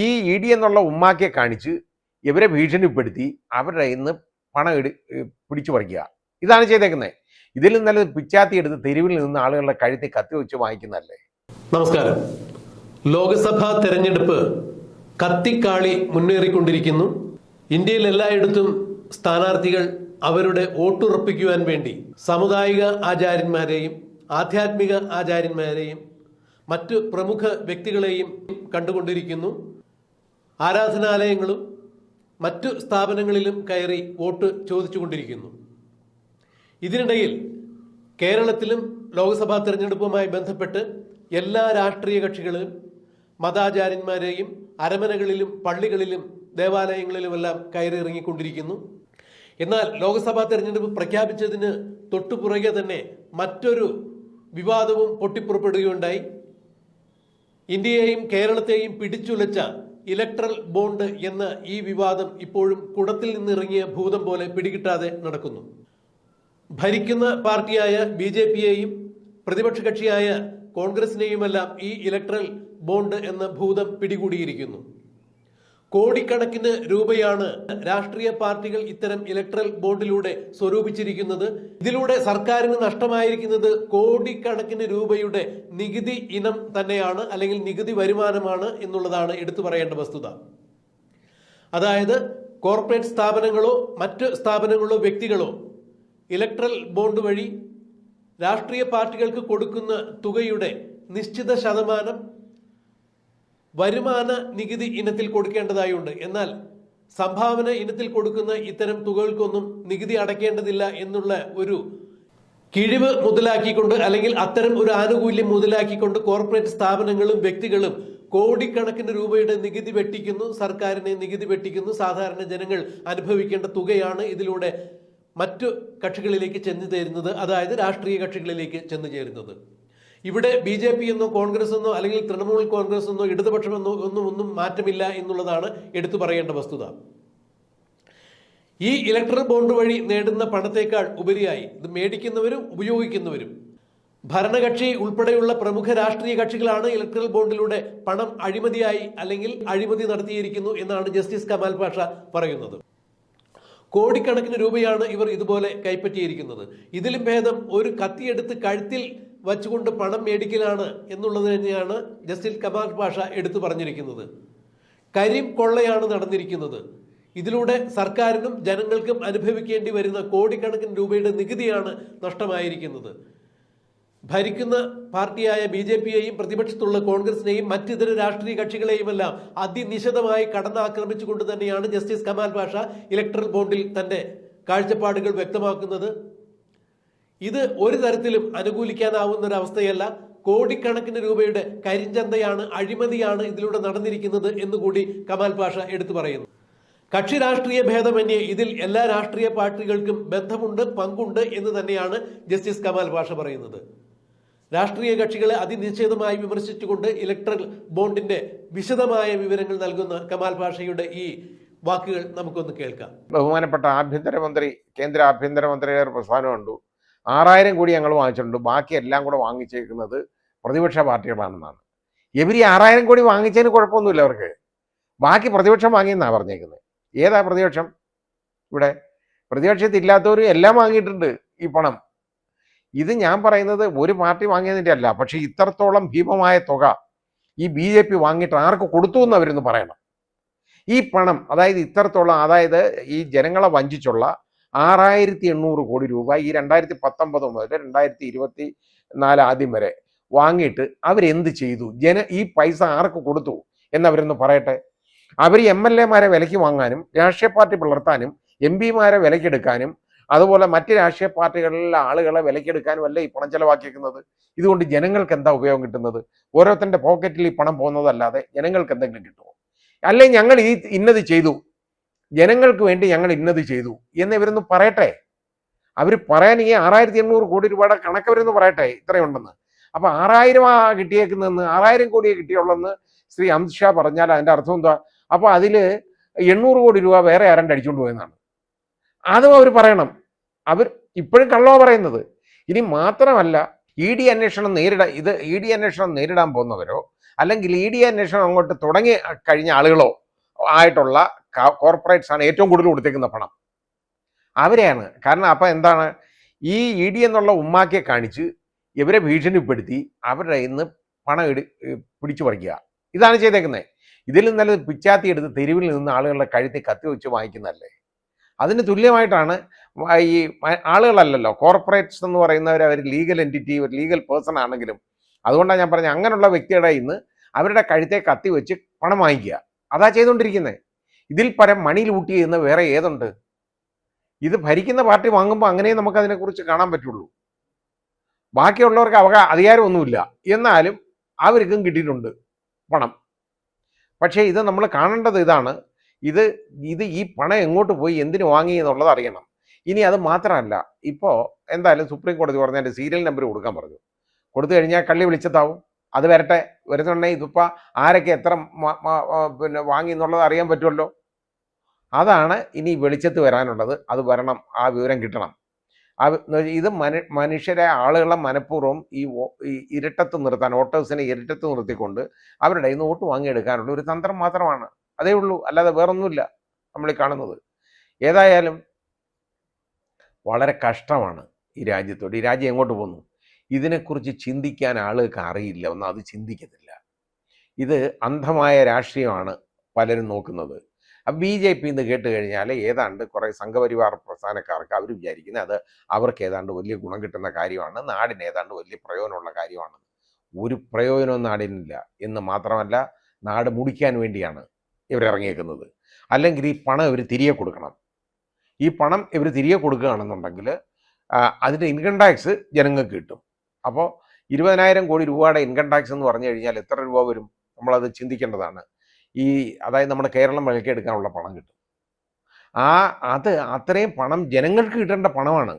ഈ E D എന്നുള്ള ഉമ്മാക്കിയെ കാണിച്ച് ഇവരെ ഭീഷണിപ്പെടുത്തി അവരുടെ ഇന്ന് പണം ഇടി പിടിച്ചു പറിക്കുക. ഇതാണ് ചെയ്തേക്കുന്നത് ഇതിൽ നിന്നല്ലത് പിച്ചാത്തി എടുത്ത് തെരുവിൽ നിന്ന് ആളുകളുടെ കഴുത്തിൽ കത്തി വെച്ച് വാങ്ങിക്കുന്നതല്ലേ? നമസ്കാരം. ലോക്സഭാ തെരഞ്ഞെടുപ്പ് കത്തിക്കാളി മുന്നേറിക്കൊണ്ടിരിക്കുന്നു. ഇന്ത്യയിൽ എല്ലായിടത്തും സ്ഥാനാർത്ഥികൾ അവരുടെ വോട്ടുറപ്പിക്കുവാൻ വേണ്ടി സാമുദായിക ആചാര്യന്മാരെയും ആധ്യാത്മിക ആചാര്യന്മാരെയും മറ്റ് പ്രമുഖ വ്യക്തികളെയും കണ്ടുകൊണ്ടിരിക്കുന്നു. ആരാധനാലയങ്ങളും മറ്റു സ്ഥാപനങ്ങളിലും കയറി വോട്ട് ചോദിച്ചുകൊണ്ടിരിക്കുന്നു. ഇതിനിടയിൽ കേരളത്തിലും ലോക്സഭാ തെരഞ്ഞെടുപ്പുമായി ബന്ധപ്പെട്ട് എല്ലാ രാഷ്ട്രീയ കക്ഷികളും മതാചാര്യന്മാരെയും അരമനകളിലും പള്ളികളിലും ദേവാലയങ്ങളിലുമെല്ലാം കയറി ഇറങ്ങിക്കൊണ്ടിരിക്കുന്നു. എന്നാൽ ലോക്സഭാ തെരഞ്ഞെടുപ്പ് പ്രഖ്യാപിച്ചതിന് തൊട്ടുപുറകെ തന്നെ മറ്റൊരു വിവാദവും പൊട്ടിപ്പുറപ്പെടുകയുണ്ടായി. ഇന്ത്യയെയും കേരളത്തെയും പിടിച്ചുലച്ച ഇലക്ട്രൽ ബോണ്ട് എന്ന ഈ വിവാദം ഇപ്പോഴും കുടത്തിൽ നിന്നിറങ്ങിയ ഭൂതം പോലെ പിടികിട്ടാതെ നടക്കുന്നു. ഭരിക്കുന്ന പാർട്ടിയായ ബി ജെ പിയെയും പ്രതിപക്ഷ കക്ഷിയായ കോൺഗ്രസിനെയുമെല്ലാം ഈ ഇലക്ട്രൽ ബോണ്ട് എന്ന ഭൂതം പിടികൂടിയിരിക്കുന്നു. കോടിക്കണക്കിന് രൂപയാണ് രാഷ്ട്രീയ പാർട്ടികൾ ഇത്തരം ഇലക്ട്രൽ ബോണ്ടിലൂടെ സ്വരൂപിച്ചിരിക്കുന്നത്. ഇതിലൂടെ സർക്കാരിന് നഷ്ടമായിരിക്കുന്നത് കോടിക്കണക്കിന് രൂപയുടെ നികുതി ഇനം തന്നെയാണ് അല്ലെങ്കിൽ നികുതി വരുമാനമാണ് എന്നുള്ളതാണ് എടുത്തു പറയേണ്ട വസ്തുത. അതായത് കോർപ്പറേറ്റ് സ്ഥാപനങ്ങളോ മറ്റ് സ്ഥാപനങ്ങളോ വ്യക്തികളോ ഇലക്ട്രൽ ബോണ്ട് വഴി രാഷ്ട്രീയ പാർട്ടികൾക്ക് കൊടുക്കുന്ന തുകയുടെ നിശ്ചിത ശതമാനം വരുമാന നികുതി ഇനത്തിൽ കൊടുക്കേണ്ടതായുണ്ട്. എന്നാൽ സംഭാവന ഇനത്തിൽ കൊടുക്കുന്ന ഇത്തരം തുകകൾക്കൊന്നും നികുതി അടയ്ക്കേണ്ടതില്ല എന്നുള്ള ഒരു കിഴിവ് മുതലാക്കിക്കൊണ്ട് അല്ലെങ്കിൽ അത്തരം ഒരു ആനുകൂല്യം മുതലാക്കിക്കൊണ്ട് കോർപ്പറേറ്റ് സ്ഥാപനങ്ങളും വ്യക്തികളും കോടിക്കണക്കിന് രൂപയുടെ നികുതി വെട്ടിക്കുന്നു. സർക്കാരിനെ നികുതി വെട്ടിക്കുന്നു. സാധാരണ ജനങ്ങൾ അനുഭവിക്കേണ്ട തുകയാണ് ഇതിലൂടെ മറ്റു കക്ഷികളിലേക്ക് ചെന്നു ചേരുന്നത്. അതായത് രാഷ്ട്രീയ കക്ഷികളിലേക്ക് ചെന്നു ചേരുന്നത്. ഇവിടെ ബി ജെ പി എന്നോ കോൺഗ്രസ് എന്നോ അല്ലെങ്കിൽ തൃണമൂൽ കോൺഗ്രസ് എന്നോ ഇടതുപക്ഷം എന്നോ ഒന്നും ഒന്നും മാറ്റമില്ല എന്നുള്ളതാണ് എടുത്തു പറയേണ്ട വസ്തുത. ഈ ഇലക്ട്രൽ ബോണ്ട് വഴി നേടുന്ന പണത്തേക്കാൾ ഉപരിയായി ഇത് മേടിക്കുന്നവരും ഉപയോഗിക്കുന്നവരും. ഭരണകക്ഷി ഉൾപ്പെടെയുള്ള പ്രമുഖ രാഷ്ട്രീയ കക്ഷികളാണ് ഇലക്ട്രൽ ബോണ്ടിലൂടെ പണം അഴിമതിയായി അല്ലെങ്കിൽ അഴിമതി നടത്തിയിരിക്കുന്നു എന്നാണ് ജസ്റ്റിസ് കമാൽ പാഷ പറയുന്നത്. കോടിക്കണക്കിന് രൂപയാണ് ഇവർ ഇതുപോലെ കൈപ്പറ്റിയിരിക്കുന്നത്. ഇതിലും ഭേദം ഒരു കത്തിയെടുത്ത് കഴുത്തിൽ വച്ചുകൊണ്ട് പണം മേടിക്കലാണ് എന്നുള്ളത് തന്നെയാണ് ജസ്റ്റിസ് കമാൽ പാഷ എടുത്തു പറഞ്ഞിരിക്കുന്നത്. കരിം കൊള്ളയാണ് നടന്നിരിക്കുന്നത്. ഇതിലൂടെ സർക്കാരിനും ജനങ്ങൾക്കും അനുഭവിക്കേണ്ടി വരുന്ന കോടിക്കണക്കിന് രൂപയുടെ നികുതിയാണ് നഷ്ടമായിരിക്കുന്നത്. ഭരിക്കുന്ന പാർട്ടിയായ ബി ജെ പിയെയും പ്രതിപക്ഷത്തുള്ള കോൺഗ്രസിനെയും മറ്റിതര രാഷ്ട്രീയ കക്ഷികളെയുമെല്ലാം അതിനിശിതമായി കടന്നാക്രമിച്ചുകൊണ്ട് തന്നെയാണ് ജസ്റ്റിസ് കമാൽ പാഷ ഇലക്ട്രൽ ബോണ്ടിൽ തന്റെ കാഴ്ചപ്പാടുകൾ വ്യക്തമാക്കുന്നത്. ഇത് ഒരു തരത്തിലും അനുകൂലിക്കാനാവുന്ന ഒരു അവസ്ഥയല്ല കോടിക്കണക്കിന് രൂപയുടെ കരിഞ്ചന്തയാണ് അഴിമതിയാണ് ഇതിലൂടെ നടന്നിരിക്കുന്നത് എന്നുകൂടി കമാൽ പാഷ എടുത്തു പറയുന്നു. കക്ഷി രാഷ്ട്രീയ ഭേദമന്യേ ഇതിൽ എല്ലാ രാഷ്ട്രീയ പാർട്ടികൾക്കും ബന്ധമുണ്ട് പങ്കുണ്ട് എന്ന് തന്നെയാണ് ജസ്റ്റിസ് കമാൽ പാഷ പറയുന്നത്. രാഷ്ട്രീയ കക്ഷികളെ അതിനിശ്ചിതമായി വിമർശിച്ചുകൊണ്ട് ഇലക്ട്രൽ ബോണ്ടിന്റെ വിശദമായ വിവരങ്ങൾ നൽകുന്ന കമാൽ പാഷയുടെ ഈ വാക്കുകൾ നമുക്കൊന്ന് കേൾക്കാം. ബഹുമാനപ്പെട്ട ആഭ്യന്തരമന്ത്രി കേന്ദ്ര ആഭ്യന്തരമന്ത്രിയുടെ പ്രസ്ഥാനം കണ്ടു. ആറായിരം കോടി ഞങ്ങൾ വാങ്ങിച്ചിട്ടുണ്ട്. ബാക്കി എല്ലാം കൂടെ വാങ്ങിച്ചേക്കുന്നത് പ്രതിപക്ഷ പാർട്ടികളാണെന്നാണ്. എവരി ആറായിരം കോടി വാങ്ങിച്ചതിന് കുഴപ്പമൊന്നുമില്ല അവർക്ക്. ബാക്കി പ്രതിപക്ഷം വാങ്ങിയെന്നാണ് പറഞ്ഞേക്കുന്നത്. ഏതാ പ്രതിപക്ഷം? ഇവിടെ പ്രതിപക്ഷത്തില്ലാത്തവരും എല്ലാം വാങ്ങിയിട്ടുണ്ട് ഈ പണം. ഇത് ഞാൻ പറയുന്നത് ഒരു പാർട്ടി വാങ്ങിയതിന്റെ അല്ല പക്ഷേ ഇത്രത്തോളം ഭീമമായ തുക ഈ ബി ജെ പി വാങ്ങിയിട്ട് ആർക്ക് കൊടുത്തു എന്ന് അവരൊന്ന് പറയണം. ഈ പണം അതായത് ഇത്തരത്തോളം അതായത് ഈ ജനങ്ങളെ വഞ്ചിച്ചുള്ള ആറായിരത്തി എണ്ണൂറ് കോടി രൂപ ഈ രണ്ടായിരത്തി പത്തൊമ്പത് മുതൽ രണ്ടായിരത്തി ഇരുപത്തി നാല് ആദ്യം വരെ വാങ്ങിയിട്ട് അവരെന്ത് ചെയ്തു? ജന ഈ പൈസ ആർക്ക് കൊടുത്തു? എന്നവരൊന്ന് പറയട്ടെ. അവർ എം എൽ എമാരെ വിലയ്ക്ക് വാങ്ങാനും രാഷ്ട്രീയ പാർട്ടി പുലർത്താനും എം പിമാരെ വിലക്കെടുക്കാനും അതുപോലെ മറ്റ് രാഷ്ട്രീയ പാർട്ടികളിലെ ആളുകളെ വിലക്കെടുക്കാനും അല്ല ഈ പണം ചെലവാക്കിയിരിക്കുന്നത് ഇതുകൊണ്ട് ജനങ്ങൾക്ക് എന്താ ഉപയോഗം കിട്ടുന്നത്? ഓരോരുത്തരുടെ പോക്കറ്റിൽ ഈ പണം പോകുന്നതല്ലാതെ ജനങ്ങൾക്ക് എന്തെങ്കിലും കിട്ടുമോ? അല്ലെ ഞങ്ങൾ ഈ ഇന്നത് ചെയ്തു. ജനങ്ങൾക്ക് വേണ്ടി ഞങ്ങൾ ഇന്നത് ചെയ്തു എന്ന് ഇവരൊന്ന് പറയട്ടെ. അവർ പറയാൻ ഈ ആറായിരത്തി എണ്ണൂറ് കോടി രൂപയുടെ കണക്ക് അവരൊന്ന് പറയട്ടെ ഇത്രയുണ്ടെന്ന് അപ്പൊ ആറായിരം ആ കിട്ടിയേക്കുന്നെന്ന് ആറായിരം കോടിയെ കിട്ടിയുള്ളെന്ന് ശ്രീ അമിത് ഷാ പറഞ്ഞാൽ അതിന്റെ അർത്ഥം എന്താ അപ്പൊ അതിൽ എണ്ണൂറ് കോടി രൂപ വേറെ ആരണ്ട് അടിച്ചുകൊണ്ട് പോയെന്നാണ്. അതും അവർ പറയണം. അവർ ഇപ്പോഴും കള്ളോ പറയുന്നത്. ഇനി മാത്രമല്ല ഇ ഡി അന്വേഷണം നേരിടാൻ ഇത് ഇ ഡി അന്വേഷണം നേരിടാൻ പോകുന്നവരോ അല്ലെങ്കിൽ ഇ ഡി അന്വേഷണം അങ്ങോട്ട് തുടങ്ങി കഴിഞ്ഞ ആളുകളോ ആയിട്ടുള്ള കോർപ്പറേറ്റ്സ് ആണ് ഏറ്റവും കൂടുതൽ കൊടുത്തേക്കുന്ന പണം. അവരെയാണ്. കാരണം അപ്പം എന്താണ്? ഈ ഇ ഡി എന്നുള്ള ഉമ്മാക്കിയെ കാണിച്ച് ഇവരെ ഭീഷണിപ്പെടുത്തി അവരുടെ ഇന്ന് പണം എടു പിടിച്ചു പറിക്കുക. ഇതാണ് ചെയ്തേക്കുന്നത് ഇതിൽ നല്ലത് പിച്ചാത്തി എടുത്ത് തെരുവിൽ നിന്ന് ആളുകളുടെ കഴുത്തി കത്തി വെച്ച് വാങ്ങിക്കുന്നതല്ലേ? അതിന് തുല്യമായിട്ടാണ് ഈ ആളുകളല്ലല്ലോ. കോർപ്പറേറ്റ്സ് എന്ന് പറയുന്നവർ അവർ ലീഗൽ എന്റിറ്റി ഒരു ലീഗൽ പേഴ്സൺ ആണെങ്കിലും അതുകൊണ്ടാണ് ഞാൻ പറഞ്ഞത് അങ്ങനെയുള്ള വ്യക്തിയുടെ ഇന്ന് അവരുടെ കഴുത്തെ കത്തി വെച്ച് പണം വാങ്ങിക്കുക. അതാ ചെയ്തുകൊണ്ടിരിക്കുന്നത് ഇതിൽ പരം മണി ലൂട്ടി ചെയ്യുന്ന വേറെ ഏതുണ്ട്? ഇത് ഭരിക്കുന്ന പാർട്ടി വാങ്ങുമ്പോൾ അങ്ങനെ നമുക്ക് അതിനെക്കുറിച്ച് കാണാൻ പറ്റുള്ളൂ. ബാക്കിയുള്ളവർക്ക് അവക അധികാരമൊന്നുമില്ല. എന്നാലും അവർക്കും കിട്ടിയിട്ടുണ്ട് പണം. പക്ഷേ ഇത് നമ്മൾ കാണേണ്ടത് ഇതാണ്. ഇത് ഇത് ഈ പണം എങ്ങോട്ട് പോയി എന്തിനു വാങ്ങി എന്നുള്ളത് അറിയണം. ഇനി അത് മാത്രമല്ല ഇപ്പോൾ എന്തായാലും സുപ്രീം കോടതി പറഞ്ഞതിന്റെ സീരിയൽ നമ്പർ കൊടുക്കാൻ പറഞ്ഞു. കൊടുത്തു കഴിഞ്ഞാൽ കള്ളി വിളിച്ചതാവും. അത് വരട്ടെ. വരുന്നുണ്ടെങ്കിൽ ഇതിപ്പോൾ ആരൊക്കെ എത്ര പിന്നെ വാങ്ങി എന്നുള്ളത് അറിയാൻ പറ്റുമല്ലോ. അതാണ് ഇനി വെളിച്ചത്ത് വരാനുള്ളത്. അത് വരണം. ആ വിവരം കിട്ടണം. ആ ഇത് മനു മനുഷ്യരെ ആളുകളെ മനഃപൂർവം ഈ ഇരട്ടത്ത് നിർത്താൻ വോട്ടേഴ്സിനെ ഇരട്ടത്ത് നിർത്തിക്കൊണ്ട് അവരുടെ ഇന്ന് വോട്ട് വാങ്ങിയെടുക്കാനുള്ള ഒരു തന്ത്രം മാത്രമാണ്. അതേ ഉള്ളൂ. അല്ലാതെ വേറൊന്നുമില്ല. നമ്മൾ ഈ കാണുന്നത്. ഏതായാലും വളരെ കഷ്ടമാണ് ഈ രാജ്യത്തോട്. ഈ രാജ്യം എങ്ങോട്ട് പോകുന്നു? ഇതിനെക്കുറിച്ച് ചിന്തിക്കാൻ ആളുകൾക്ക് അറിയില്ല ഒന്നും അത് ചിന്തിക്കത്തില്ല ഇത് അന്ധമായ രാഷ്ട്രീയമാണ് പലരും നോക്കുന്നത്. അപ്പം ബി ജെ പി എന്ന് കേട്ട് കഴിഞ്ഞാൽ ഏതാണ്ട് കുറേ സംഘപരിവാർ പ്രസ്ഥാനക്കാർക്ക് അവർ വിചാരിക്കുന്നത് അത് അവർക്ക് ഏതാണ്ട് വലിയ ഗുണം കിട്ടുന്ന കാര്യമാണ് നാടിന് ഏതാണ്ട് വലിയ പ്രയോജനമുള്ള കാര്യമാണ്. ഒരു പ്രയോജനവും നാടിനില്ല എന്ന് മാത്രമല്ല നാട് മുടിക്കാൻ വേണ്ടിയാണ് ഇവരിറങ്ങിയേക്കുന്നത് അല്ലെങ്കിൽ ഈ പണം ഇവർ തിരികെ കൊടുക്കണം. ഈ പണം ഇവർ തിരികെ കൊടുക്കുകയാണെന്നുണ്ടെങ്കിൽ അതിന്റെ ഇൻകം ടാക്സ് ജനങ്ങൾക്ക് കിട്ടും. അപ്പോൾ ഇരുപതിനായിരം കോടി രൂപയുടെ ഇൻകം ടാക്സ് എന്ന് പറഞ്ഞു കഴിഞ്ഞാൽ എത്ര രൂപ വരും? നമ്മളത് ചിന്തിക്കേണ്ടതാണ്. ഈ അതായത് നമ്മുടെ കേരളം വിലക്കെടുക്കാനുള്ള പണം കിട്ടും. ആ അത് അത്രയും പണം ജനങ്ങൾക്ക് കിട്ടേണ്ട പണമാണ്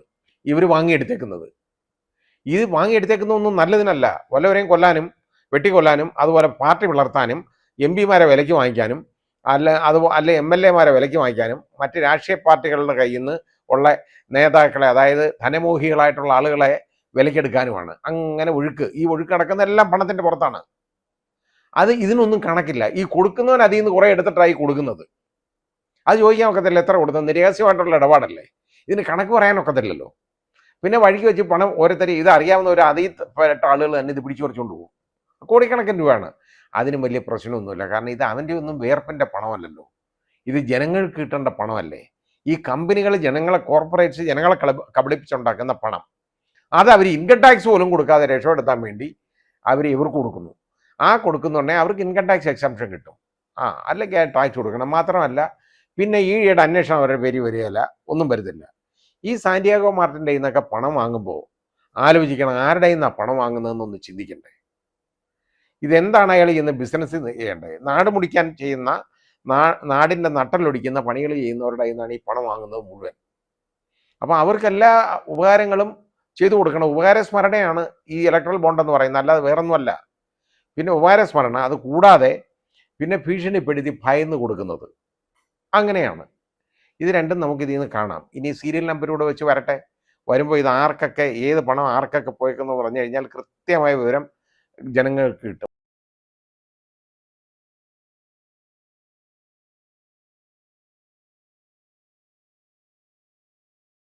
ഇവർ വാങ്ങിയെടുത്തേക്കുന്നത്. ഇത് വാങ്ങിയെടുത്തേക്കുന്നതൊന്നും നല്ലതിനല്ല. വല്ലവരെയും കൊല്ലാനും വെട്ടിക്കൊല്ലാനും അതുപോലെ പാർട്ടി വളർത്താനും എം പിമാരെ വിലയ്ക്ക് വാങ്ങിക്കാനും അല്ല അത് അല്ല എം എൽ എമാരെ വിലയ്ക്ക് വാങ്ങിക്കാനും മറ്റ് രാഷ്ട്രീയ പാർട്ടികളുടെ കയ്യിൽ നിന്ന് ഉള്ള നേതാക്കളെ അതായത് ധനമോഹികളായിട്ടുള്ള ആളുകളെ വിലക്കെടുക്കാനുമാണ്. അങ്ങനെ ഒഴുക്ക്. ഈ ഒഴുക്ക് നടക്കുന്ന എല്ലാം പണത്തിന്റെ പുറത്താണ്. അത് ഇതിനൊന്നും കണക്കില്ല. ഈ കൊടുക്കുന്നവൻ അതിൽ നിന്ന് കുറേ എടുത്തിട്ടായി കൊടുക്കുന്നത്. അത് ചോദിക്കാൻ ഒക്കത്തില്ല എത്ര കൊടുത്തത്? നിരഹസ്യമായിട്ടുള്ള ഇടപാടല്ലേ? ഇതിന് കണക്ക് പറയാനൊക്കത്തില്ലല്ലോ പിന്നെ വഴിക്ക് വെച്ച് പണം ഓരോരുത്തരും ഇത് അറിയാവുന്ന ഒരു അതിൽ പെട്ട ആളുകൾ തന്നെ ഇത് പിടിച്ചു പറിച്ചുകൊണ്ട് പോകും. കോടിക്കണക്കിന് രൂപയാണ്. അതിനും വലിയ പ്രശ്നമൊന്നുമില്ല. കാരണം ഇത് അവന്റെ ഒന്നും വേർപ്പിന്റെ പണമല്ലല്ലോ. ഇത് ജനങ്ങൾക്ക് കിട്ടേണ്ട പണമല്ലേ? ഈ കമ്പനികൾ ജനങ്ങളെ കോർപ്പറേറ്റ്സ് ജനങ്ങളെ കബളിപ്പിച്ചുണ്ടാക്കുന്ന പണം. അത് അവർ ഇൻകം ടാക്സ് പോലും കൊടുക്കാതെ രക്ഷപ്പെടുത്താൻ വേണ്ടി അവർ ഇവർക്ക് കൊടുക്കുന്നു. ആ കൊടുക്കുന്നുണ്ടെങ്കിൽ അവർക്ക് ഇൻകം ടാക്സ് എക്സംഷൻ കിട്ടും. ആ അല്ലെങ്കിൽ ടാക്സ് കൊടുക്കണം. മാത്രമല്ല പിന്നെ ഈയിടെ അന്വേഷണം അവരുടെ പേര് വരികയില്ല. ഒന്നും വരുന്നില്ല ഈ സാന്റിയാഗോ മാർട്ടിന്റെ നിന്നൊക്കെ പണം വാങ്ങുമ്പോൾ ആലോചിക്കണം ആരുടെ നിന്നാണ് പണം വാങ്ങുന്നതെന്നൊന്ന് ചിന്തിക്കണ്ടേ? ഇതെന്താണ് അയാൾ ചെയ്യുന്ന ബിസിനസ് ചെയ്യേണ്ടത് നാട് മുടിക്കാൻ ചെയ്യുന്ന നാടിന്റെ നട്ടലൊടിക്കുന്ന പണികൾ ചെയ്യുന്നവരുടെ നിന്നാണ് ഈ പണം വാങ്ങുന്നത് മുഴുവൻ. അപ്പം അവർക്കെല്ലാ ഉപകാരങ്ങളും ചെയ്തു കൊടുക്കണം. ഉപകാര സ്മരണയാണ് ഈ ഇലക്ട്രൽ ബോണ്ട് എന്ന് പറയുന്നത്. അല്ലാതെ വേറൊന്നുമല്ല. പിന്നെ ഉപകാര സ്മരണ അത് കൂടാതെ പിന്നെ ഭീഷണിപ്പെടുത്തി ഭയന്ന് കൊടുക്കുന്നത്. അങ്ങനെയാണ്. ഇത് രണ്ടും നമുക്ക് ഇതിൽ നിന്ന് കാണാം. ഇനി സീരിയൽ നമ്പരൂടെ വെച്ച് വരട്ടെ. വരുമ്പോൾ ഇത് ആർക്കൊക്കെ ഏത് പണം ആർക്കൊക്കെ പോയേക്കെന്ന് പറഞ്ഞു കഴിഞ്ഞാൽ കൃത്യമായ വിവരം ജനങ്ങൾക്ക് കിട്ടും.